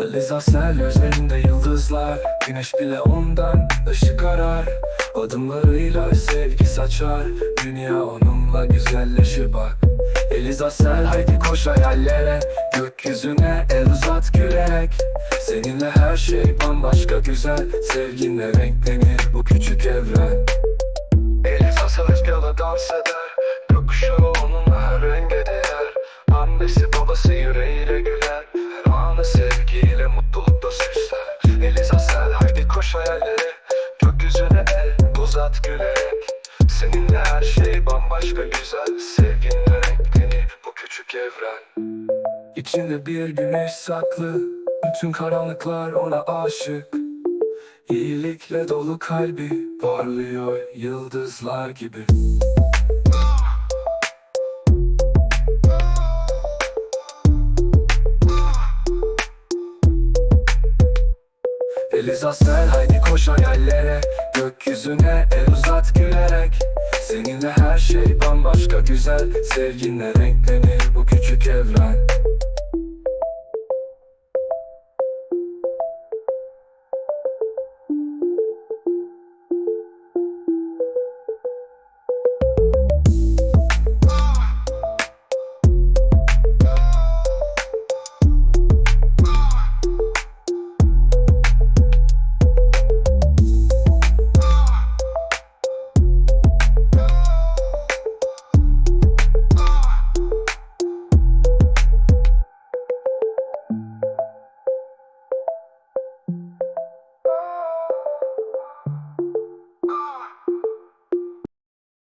Elizasel üzerinde yıldızlar. Güneş bile ondan ışık arar. Adımlarıyla sevgi saçar. Dünya onunla güzelleşir bak. Elizasel haydi koş hayallere. Gökyüzüne el uzat gülerek Seninle her şey bambaşka güzel. Sevginle renklenir bu küçük evren. Elizasel rüzgarla dans eder. Gökkuşağı onunla her renge değer. Annesi babası yüreğiyle güler. Her anı sevgiyle mutlulukla süsler Elizasel haydi koş hayallere Gökyüzüne el uzat gülerek. Seninle her şey bambaşka güzel. Sevginle renklenir bu küçük evren. İçinde bir güneş saklı Bütün karanlıklar ona aşık. İyilikle dolu kalbi Parlıyor yıldızlar gibi Elizasel haydi koş hayallere. Gökyüzüne el uzat gülerek. Seninle her şey bambaşka güzel. Sevginle renklenir bu küçük evren